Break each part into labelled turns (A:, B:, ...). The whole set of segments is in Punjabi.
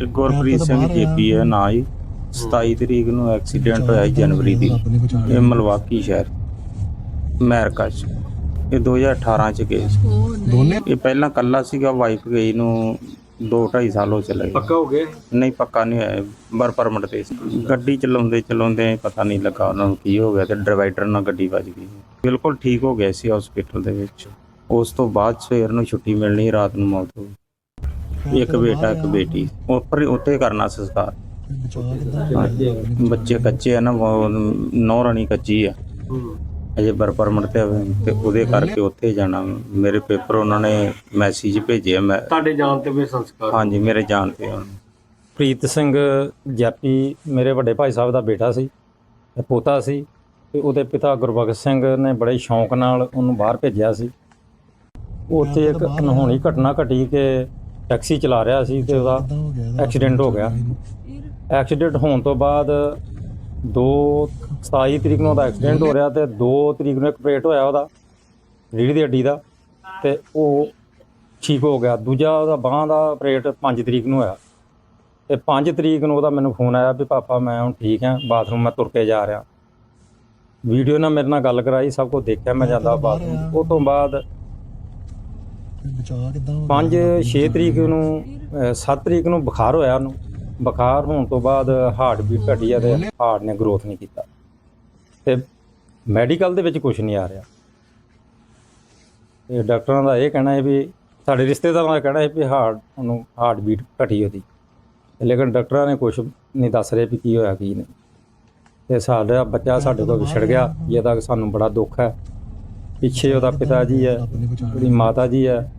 A: ਇਹ ਗੁਰਪ੍ਰੀਤ ਸਿੰਘ ਜੇਪੀ ਹੈ ਨਾ ਜੀ 27 ਤਰੀਕ ਨੂੰ ਐਕਸੀਡੈਂਟ ਹੋਇਆ ਜਨਵਰੀ ਦੀ। ਇਹ ਮਲਵਾਕੀ ਸ਼ਹਿਰ ਅਮਰੀਕਾ 'ਚ। ਇਹ 2018 ਚ ਗਏ ਸੀ।
B: ਦੋਨੇ?
A: ਇਹ ਪਹਿਲਾਂ ਕੱਲਾ ਸੀਗਾ ਵਾਈਫ ਗਈ ਨੂੰ 2.5 ਸਾਲ ਹੋ ਚਲੇ ਗਏ।
C: ਪੱਕਾ ਹੋ ਗਿਆ?
A: ਨਹੀਂ ਪੱਕਾ ਨਹੀਂ ਹੋਇਆ। ਬਰ ਪਰਮਿਟ ਤੇ ਸੀ। ਗੱਡੀ ਚਲਾਉਂਦੇ ਚਲਾਉਂਦੇ ਪਤਾ ਨਹੀਂ ਲੱਗਾ ਉਹਨਾਂ ਨੂੰ ਕੀ ਹੋ ਗਿਆ ਤੇ ਡਿਵਾਈਡਰ ਨਾਲ ਗੱਡੀ ਵੱਜ ਗਈ। ਬਿਲਕੁਲ ਠੀਕ ਹੋ ਗਏ ਸੀ ਹਸਪੀਟਲ ਦੇ ਵਿੱਚ। ਉਸ ਤੋਂ ਬਾਅਦ ਸਵੇਰ ਨੂੰ ਛੁੱਟੀ ਮਿਲਣੀ ਰਾਤ ਨੂੰ ਮੌਤ ਹੋ ਗਈ। ਇੱਕ ਬੇਟਾ ਇੱਕ ਬੇਟੀ। ਉੱਪਰ ਉੱਤੇ ਕਰਨਾ ਸੰਸਕਾਰ। ਬੱਚੇ ਕੱਚੇ ਆ ਨਾ ਨੌ ਰਾਣੀ ਕੱਚੀ ਆ। ਅਜੇ ਬਰ ਪਰਮਿਟ ਤੇ ਆ, ਤੇ ਉਹਦੇ ਕਰਕੇ ਉੱਥੇ ਜਾਣਾ। ਮੇਰੇ ਪੇਪਰ ਉਹਨਾਂ ਨੇ ਮੈਸੇਜ ਭੇਜਿਆ ਮੈਂ
C: ਤੁਹਾਡੇ ਜਾਣ ਤੇ ਵੀ ਸੰਸਕਾਰ।
A: ਹਾਂਜੀ ਮੇਰੇ ਜਾਣ ਤੇ ਹੁਣ
D: ਪ੍ਰੀਤ ਸਿੰਘ ਜੈਪੀ ਮੇਰੇ ਵੱਡੇ ਭਾਈ ਸਾਹਿਬ ਦਾ ਬੇਟਾ ਸੀ ਤੇ ਪੋਤਾ ਸੀ ਤੇ ਉਹਦੇ ਪਿਤਾ ਗੁਰਬਖਸ਼ ਸਿੰਘ ਨੇ ਬੜੇ ਸ਼ੌਂਕ ਨਾਲ ਉਹਨੂੰ ਬਾਹਰ ਭੇਜਿਆ ਸੀ। ਉੱਥੇ ਇੱਕ ਅਨਹੋਣੀ ਘਟਨਾ ਘਟੀ ਕਿ ਟੈਕਸੀ ਚਲਾ ਰਿਹਾ ਸੀ ਤੇ ਉਹਦਾ ਐਕਸੀਡੈਂਟ ਹੋ ਗਿਆ। ਐਕਸੀਡੈਂਟ ਹੋਣ ਤੋਂ ਬਾਅਦ 2 27 ਤਰੀਕ ਨੂੰ ਉਹਦਾ ਐਕਸੀਡੈਂਟ ਹੋ ਰਿਹਾ ਤੇ 2 ਤਰੀਕ ਨੂੰ ਇੱਕ ਆਪਰੇਟ ਹੋਇਆ ਉਹਦਾ ਰੀੜ੍ਹ ਦੀ ਹੱਡੀ ਦਾ ਤੇ ਉਹ ਠੀਕ ਹੋ ਗਿਆ। ਦੂਜਾ ਉਹਦਾ ਬਾਹਾਂ ਦਾ ਆਪਰੇਟ 5 ਤਰੀਕ ਨੂੰ ਹੋਇਆ। ਤੇ 5 ਤਰੀਕ ਨੂੰ ਉਹਦਾ ਮੈਨੂੰ ਫੋਨ ਆਇਆ ਵੀ ਪਾਪਾ ਮੈਂ ਹੁਣ ਠੀਕ ਹਾਂ ਬਾਥਰੂਮ ਮੈਂ ਤੁਰ ਕੇ ਜਾ ਰਿਹਾ। ਵੀਡੀਓ ਨਾਲ ਮੇਰੇ ਨਾਲ ਗੱਲ ਕਰਾਈ ਸਭ ਕੁਝ ਦੇਖਿਆ ਮੈਂ ਜਾਂਦਾ ਬਾਥਰੂਮ। ਉਹ ਤੋਂ ਬਾਅਦ
B: ਬਚਾ ਕਿਦਾਂ
D: 5 6 ਤਰੀਕ ਨੂੰ 7 ਤਰੀਕ ਨੂੰ ਬੁਖਾਰ ਹੋਇਆ ਉਹਨੂੰ। ਬੁਖਾਰ ਹੋਣ ਤੋਂ ਬਾਅਦ ਹਾਰਟ ਬੀਟ ਘਟੀ ਆ ਤੇ ਹਾਰਟ ਨੇ ਗਰੋਥ ਨਹੀਂ ਕੀਤਾ। ਤੇ ਮੈਡੀਕਲ ਦੇ ਵਿੱਚ ਕੁਝ ਨਹੀਂ ਆ ਰਿਹਾ। ਤੇ ਡਾਕਟਰਾਂ ਦਾ ਇਹ ਕਹਿਣਾ ਹੈ ਵੀ, ਸਾਡੇ ਰਿਸ਼ਤੇਦਾਰਾਂ ਦਾ ਕਹਿਣਾ ਹੈ ਵੀ ਹਾਰਟ ਉਹਨੂੰ, ਹਾਰਟ ਬੀਟ ਘਟੀ ਉਹਦੀ। ਲੇਕਿਨ ਡਾਕਟਰਾਂ ਨੇ ਕੁਝ ਨਹੀਂ ਦੱਸ ਰਹੇ ਵੀ ਕੀ ਹੋਇਆ, ਕੀ ਨਹੀਂ। ਤੇ ਸਾਡਾ ਬੱਚਾ ਸਾਡੇ ਤੋਂ ਵਿਛੜ ਗਿਆ ਜਿਹਦਾ ਸਾਨੂੰ ਬੜਾ ਦੁੱਖ ਹੈ। ਪਿੱਛੇ ਉਹਦਾ ਪਿਤਾ ਜੀ ਹੈ ਉਹਦੀ ਮਾਤਾ ਜੀ ਹੈ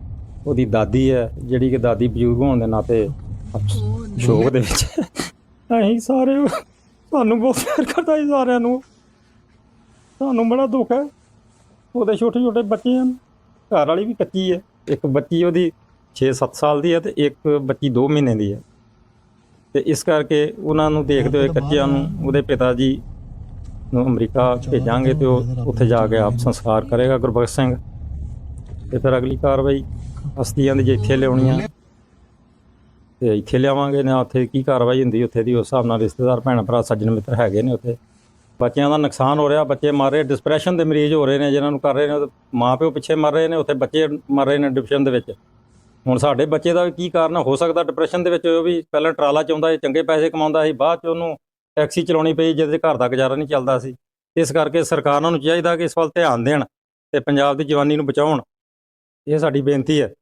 D: ਉਹਦੀ ਦਾਦੀ ਹੈ ਜਿਹੜੀ ਕਿ ਦਾਦੀ ਬਜ਼ੁਰਗ ਹੋਣ ਦੇ ਨਾਤੇ ਸ਼ੋਕ ਦੇ ਵਿੱਚ। ਅਸੀਂ ਸਾਰੇ ਸਾਨੂੰ ਬਹੁਤ ਪਿਆਰ ਕਰਦਾ ਸੀ ਸਾਰਿਆਂ ਨੂੰ। ਸਾਨੂੰ ਬੜਾ ਦੁੱਖ ਹੈ। ਉਹਦੇ ਛੋਟੇ ਛੋਟੇ ਬੱਚੇ ਹਨ। ਘਰ ਵਾਲੀ ਵੀ ਕੱਚੀ ਹੈ। ਇੱਕ ਬੱਚੀ ਉਹਦੀ 6-7 ਸਾਲ ਦੀ ਹੈ ਤੇ ਇੱਕ ਬੱਚੀ 2 ਮਹੀਨੇ ਦੀ ਹੈ। ਤੇ ਇਸ ਕਰਕੇ ਉਹਨਾਂ ਨੂੰ ਦੇਖਦੇ ਹੋਏ ਕੱਚਿਆਂ ਨੂੰ ਉਹਦੇ ਪਿਤਾ ਜੀ ਨੂੰ ਅਮਰੀਕਾ ਭੇਜਾਂਗੇ ਤੇ ਉਹ ਉੱਥੇ ਜਾ ਕੇ ਆਪ ਸੰਸਕਾਰ ਕਰੇਗਾ ਗੁਰਬਖਸ਼ ਸਿੰਘ। ਤੇ ਫਿਰ ਅਗਲੀ ਕਾਰਵਾਈ ਅਸਤੀਆਂ ਦੀ ਜੇ ਇੱਥੇ ਲਿਆਉਣੀਆਂ ਤੇ ਇੱਥੇ ਲਿਆਵਾਂਗੇ ਨਾ ਉੱਥੇ ਕੀ ਕਾਰਵਾਈ ਹੁੰਦੀ ਉੱਥੇ ਦੀ, ਉਸ ਹਿਸਾਬ ਨਾਲ ਰਿਸ਼ਤੇਦਾਰ, ਭੈਣ ਭਰਾ, ਸੱਜਣ ਮਿੱਤਰ ਹੈਗੇ ਨੇ ਉੱਥੇ। ਬੱਚਿਆਂ ਦਾ ਨੁਕਸਾਨ ਹੋ ਰਿਹਾ, ਬੱਚੇ ਮਰ ਰਹੇ ਡਿਸਪਰੈਸ਼ਨ ਦੇ ਮਰੀਜ਼ ਹੋ ਰਹੇ ਨੇ, ਜਿਨ੍ਹਾਂ ਨੂੰ ਕਰ ਰਹੇ ਨੇ ਮਾਂ ਪਿਓ ਪਿੱਛੇ ਮਰ ਰਹੇ ਨੇ, ਉੱਥੇ ਬੱਚੇ ਮਰ ਰਹੇ ਨੇ ਡਿਪਰੈਸ਼ਨ ਦੇ ਵਿੱਚ। ਹੁਣ ਸਾਡੇ ਬੱਚੇ ਦਾ ਵੀ ਕੀ ਕਾਰਨ ਹੋ ਸਕਦਾ ਡਿਪਰੈਸ਼ਨ ਦੇ ਵਿੱਚ, ਉਹ ਵੀ ਪਹਿਲਾਂ ਟਰਾਲਾ ਚਾਉਂਦਾ ਸੀ, ਚੰਗੇ ਪੈਸੇ ਕਮਾਉਂਦਾ ਸੀ, ਬਾਅਦ ਚ ਉਹਨੂੰ ਟੈਕਸੀ ਚਲਾਉਣੀ ਪਈ, ਜਿਹਦੇ 'ਚ ਘਰ ਦਾ ਗੁਜ਼ਾਰਾ ਨਹੀਂ ਚੱਲਦਾ ਸੀ। ਇਸ ਕਰਕੇ ਸਰਕਾਰਾਂ ਨੂੰ ਚਾਹੀਦਾ ਕਿ ਇਸ ਵੱਲ ਧਿਆਨ ਦੇਣ ਤੇ ਪੰਜਾਬ ਦੀ ਜਵਾਨੀ ਨੂੰ ਬਚਾਉਣ। ਇਹ ਸਾਡੀ ਬੇਨਤੀ ਹੈ।